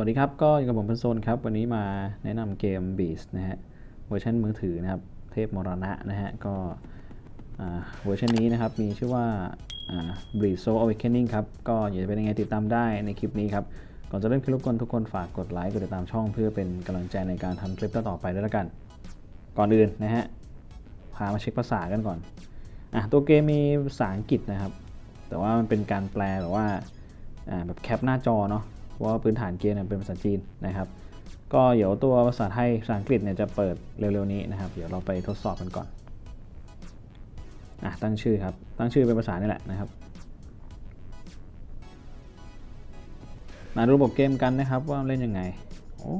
สวัสดีครับ ก็อยู่กับผมเป็นโซนครับ วันนี้มาแนะนำเกม Beast นะฮะ เวอร์ชันมือถือนะครับ เทพมรณะนะฮะ ก็เวอร์ชันนี้นะครับ มีชื่อว่า Bleed Soul Awakening ครับ ก็อยากจะเป็นยังไงติดตามได้ในคลิปนี้ครับ ก่อนจะเริ่มคลิปรบกวนทุกคนฝากกดไลค์ กดติดตามช่องเพื่อเป็นกำลังใจในการทำคลิปต่อๆไปด้วยละกัน ก่อนอื่นนะฮะ พามาเช็คภาษากันก่อน อะ ตัวเกมมีภาษาอังกฤษนะครับ แต่ว่ามันเป็นการแปลแบบว่าแบบแคปหน้าจอเนาะ ราะว่าพื้นฐานเกมเนี่ยเป็นภาษาจีนนะครับ ก็เดี๋ยวตัวภาษาไทยภาษาอังกฤษเนี่ยจะเปิดเร็วๆนี้นะครับ เดี๋ยวเราไปทดสอบกันก่อนอะตั้งชื่อครับ ตั้งชื่อเป็นภาษานี่แหละนะครับมาดูระบบเกมกันนะครับว่าเล่นยังไง โอ้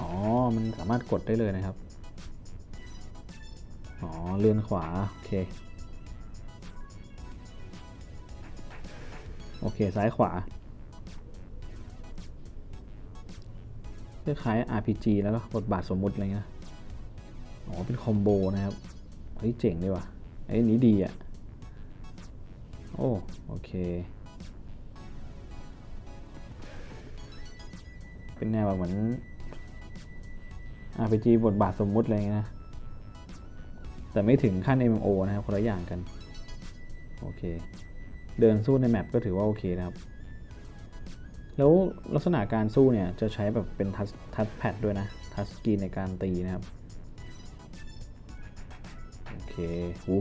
อ๋อ มันสามารถกดได้เลยนะครับ อ๋อ เลื่อนขวา โอเค โอเค ซ้ายขวาคล้าย RPG แล้วก็บทบาทสมมุติอะไรเงี้ยนะอ๋อ เป็นคอมโบนะครับ เฮ้ย เจ๋งเลยว่ะไอ้ยนี้ดีอะ โอ้ โอเค เป็นแนวแบบเหมือน RPG บทบาทสมมุติอะไรเงี้ยนะ แต่ไม่ถึงขั้น MMO นะครับ คนละอย่างกัน โอเค เดินสู้ในแมปก็ถือว่าโอเคนะครับ แล้วลักษณะการสู้เนี่ยจะใช้แบบเป็นทัชทัชแพดด้วยนะ ทัชสกรีนในการตีนะครับ โอเคหู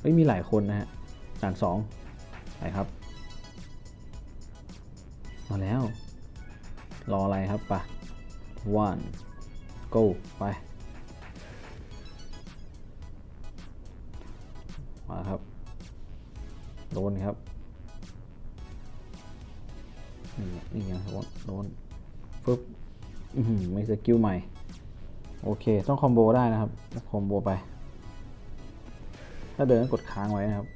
เฮ้ยมีหลายคนนะฮะด่านสองไปครับ มาแล้ว รออะไรครับปะ one go ไปมาครับ โดนครับนี่ไงโดนโดนฟึบไม่สกิลใหม่ โอเค ต้องคอมโบได้นะครับ คอมโบไป ถ้าเดินก็กดค้างไว้นะครับ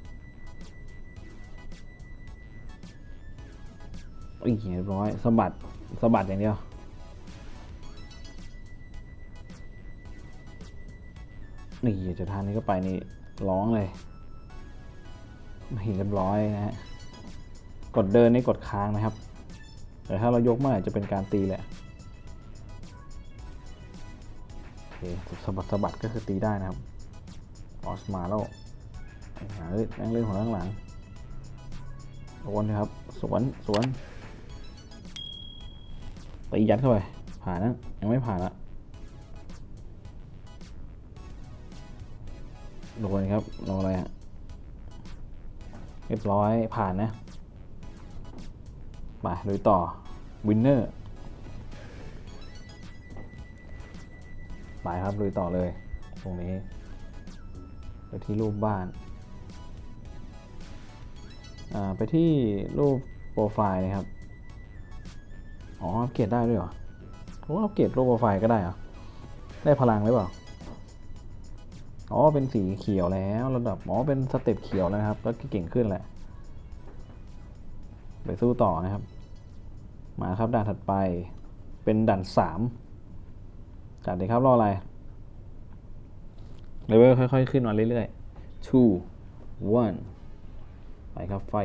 อีกเรียบร้อยสะบัดสะบัดอย่างเดียว นี่จะทานนี้ก็ไปนี่ร้องเลย ไม่เรียบร้อยนะฮะกดเดินนี่กดค้างนะครับ แต่ถ้าเรายกเมื่อไหร่จะเป็นการตีแหละโอเคสะบัดสะบัดก็คือตีได้นะครับออสมาแล้วหาเอ้ยแม่งเล่นหัวข้างหลังโดนนะครับ สวน สวนตียัดเข้าไป ผ่านนะยังไม่ผ่านละโดนครับรออะไรอะ เรียบร้อยผ่านนะมาลุยต่อวินเนอร์ไปครับลุยต่อเลย ตรงนี้ไปที่รูปบ้านไปที่รูปโปรไฟล์นะครับ อ๋ออัปเกรดได้ด้วยเหรอผมว่าอัปเกรดรูปโปรไฟล์ก็ได้เหรอ ได้พลังหรือเปล่า อ๋อเป็นสีเขียวแล้วระดับอ๋อเป็นสเต็ปเขียวแล้วครับ ก็เก่งขึ้นแหละ ไปสู้ต่อนะครับ มาครับด่านถัดไป เป็นด่านสามจัดเลยครับรออะไรเลเวลค่อยๆ ขึ้นมาเรื่อยๆ two one ไปครับไฟ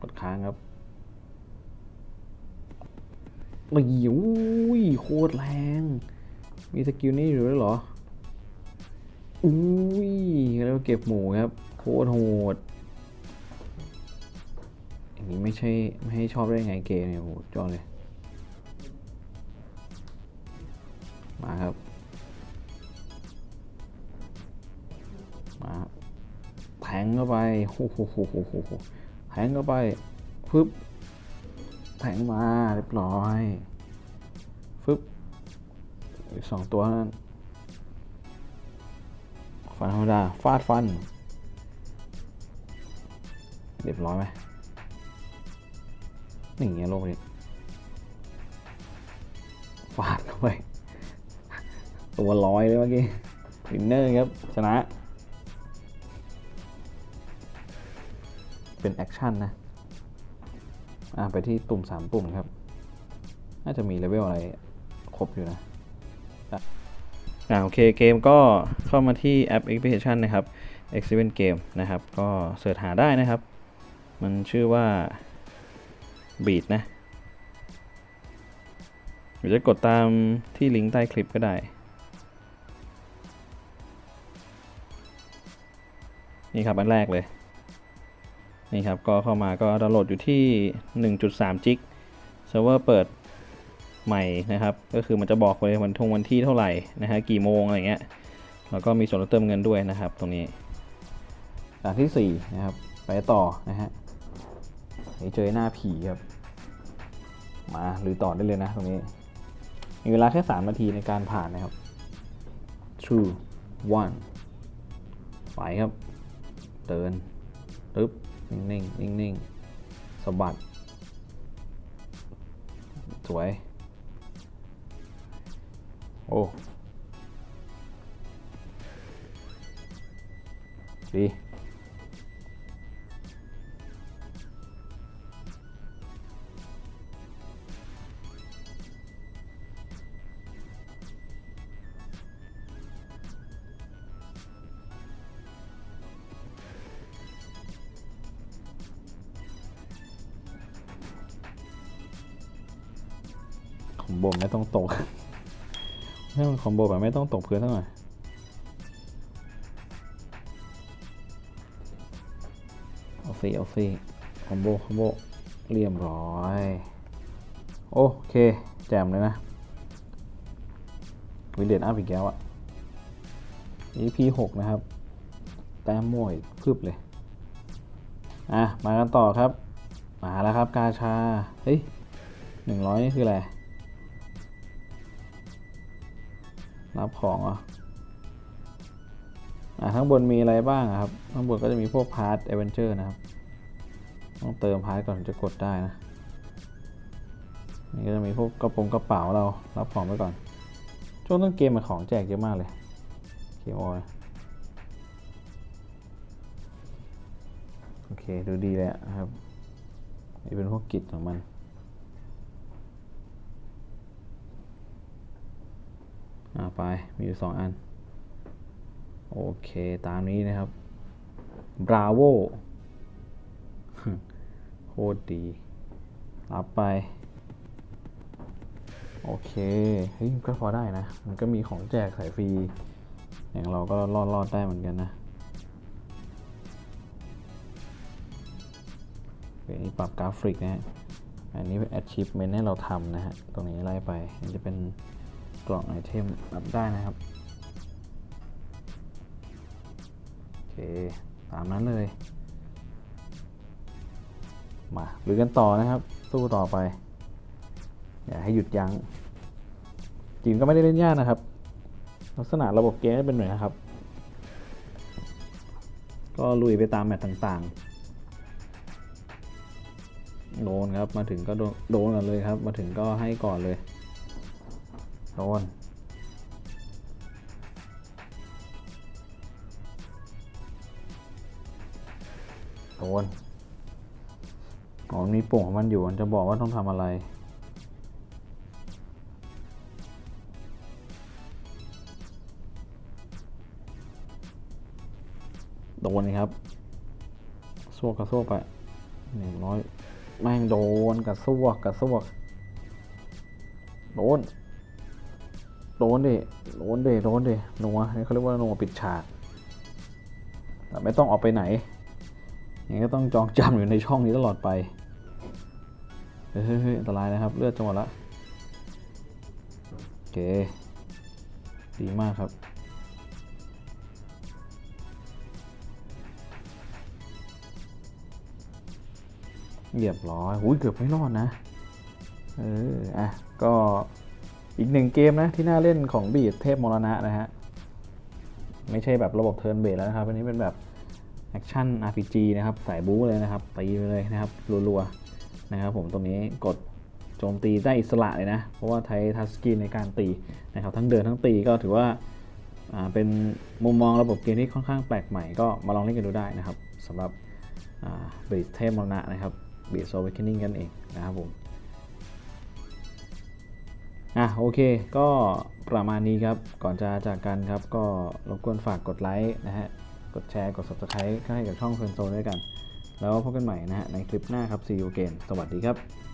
กดค้างครับโอ้ยอุ้ยโคตรแรง มีสกิลนี้อยู่ด้วยเหรอ อุ้ยแล้วเก็บหมูครับ โคตรโหดอย่างนี้ไม่ใช่ไม่ให้ชอบได้ไงเกมเนี่ยโหจอเลย มาครับ มาแทงเข้าไปโอ้โหโหโหโหโหแทงเข้าไปฟึบแทงมาเรียบร้อย อีกสองตัวนั้นฟันธรรมดาฟาดฟัน เรียบร้อยไหมนี่ไงโลกนี้ฟาดเข้าไป ตัวลอยเลยเมื่อกี้วินเนอร์ครับ ชนะ เป็นแอคชั่นนะ อ่าไปที่ปุ่มสามปุ่มครับ น่าจะมีเลเวลอะไรครบอยู่นะ อ่าโอเคเกมก็เข้ามาที่แอป Application นะครับ e x i v e n Game นะครับ ก็เสิร์ชหาได้นะครับ มันชื่อว่า Beat นะหรือจะกดตามที่ลิงก์ใต้คลิปก็ได้ นี่ครับอันแรกเลย นี่ครับก็เข้ามาก็ดาวน์โหลดอยู่ที่ 1.3 จิกเซิร์ฟเวอร์เปิด ใหม่นะครับ ก็คือมันจะบอกเลยวันทงวันที่เท่าไหร่นะฮะกี่โมงอะไรเงี้ยแล้วก็มีส่วนลดเติมเงินด้วยนะครับ ตรงนี้ด่านที่4นะครับไปต่อนะฮะเจอหน้าผีครับมาหรือต่อได้เลยนะตรงนี้ มีเวลาแค่ 3 นาทีในการผ่านนะครับ two one ไปครับเดินตึ๊บนิ่งนิ่งนิ่งนิ่งๆสะบัดสวย โอ้ดีคอมโบไม่ต้องตก ให้มันคอมโบแบบไม่ต้องตกพื้นเท่าไหร่อยเอาสิเอาสิคอมโบคอมโบเรียบร้อย โอเค แจมเลยนะ วินเดนอัพอีกแล้วอะ EP 6นะครับ แต้มมวยพึบเลย อะ มากันต่อครับ มาแล้วครับกาชา เฮ้ยหนึ่งร้อยนี่คืออะไร รับของอะข้างบนมีอะไรบ้างครับ ข้างบนก็จะมีพวกพาร์ทเอเวนเจอร์นะครับ ต้องเติมพาร์ทก่อนถึงจะกดได้นะ นี่ก็จะมีพวกกระโปรงกระเป๋าเรารับของไปก่อน ช่วงต้นเกมมันของแจกเยอะมากเลยเกมออยโอเค ดูดีเลยครับ นี่เป็นพวกกิจของมัน อ่าไป มีอยู่สองอัน โอเค ตามนี้นะครับ Bravo โคตรดี รับไป โอเค เฮ้ย ก็พอได้นะ มันก็มีของแจกสายฟรี อย่างเราก็รอดรอดได้เหมือนกันนะอเคนี่ปรับกราฟิกนะฮะ อันนี้เป็น achievement ให้เราทำนะฮะ ตรงนี้ไล่ไป มันจะเป็น กล่องไอเทมรับได้นะครับ โอเค ตามนั้นเลย มาลุยกันต่อนะครับ สู้ต่อไป อย่าให้หยุดยัง้งจริงก็ไม่ได้เล่นยากนะครับ ลักษณะระบบเกมเป็นหน่อยนะครับ ก็ลุยไปตามแมตช์ต่างๆ โดนครับ มาถึงก็โดนโดนกันเลยครับ มาถึงก็ให้ก่อนเลย โดนโดนอ๋อมันมีปุ่มของมันอยู่ มันจะบอกว่าต้องทำอะไร โดนครับสวกกระซวกไปหนึ่งร้อยแม่งโดนกระซวกกระซวกโดน โดนดิโดนดิโดนดินัวนี่เขาเรียกว่านัวปิดฉากแต่ไม่ต้องออกไปไหนยังไงก็ต้องจองจำอยู่ในช่องนี้ตลอดไปเฮ้ยเฮ้ยเฮ้ยอันตรายนะครับ เลือดจะหมดละโอเคดีมากครับเรียบร้อยหุ้ยเกือบไม่รอดนะ เออ อะ ก็ อีกหนึ่งเกมนะที่น่าเล่นของบีดเทพมรณะนะฮะ ไม่ใช่แบบระบบเทิร์นเบสแล้วนะครับ อันนี้เป็นแบบแอคชั่น RPG นะครับสายบู๊เลยนะครับตีไปเลยนะครับรัวๆนะครับผมตรงนี้กดโจมตีได้อิสระเลยนะ เพราะว่าใช้ทัชสกรีนในการตีนะครับทั้งเดินทั้งตีก็ถือว่าเป็นมุมมองระบบเกมที่ค่อนข้างแปลกใหม่ก็มาลองเล่นกันดูได้นะครับสำหรับบีดเทพมรณะนะครับบีดโซเวคินิ่งกันเองนะครับผม อะโอเค ก็ประมาณนี้ครับ ก่อนจะจากกันครับ ก็รบกวนฝากกดไลค์นะฮะ กดแชร์ กด subscribe ให้กับช่องเฟรนโซด้วยกัน แล้วพบกันใหม่นะฮะในคลิปหน้าครับ see you again สวัสดีครับ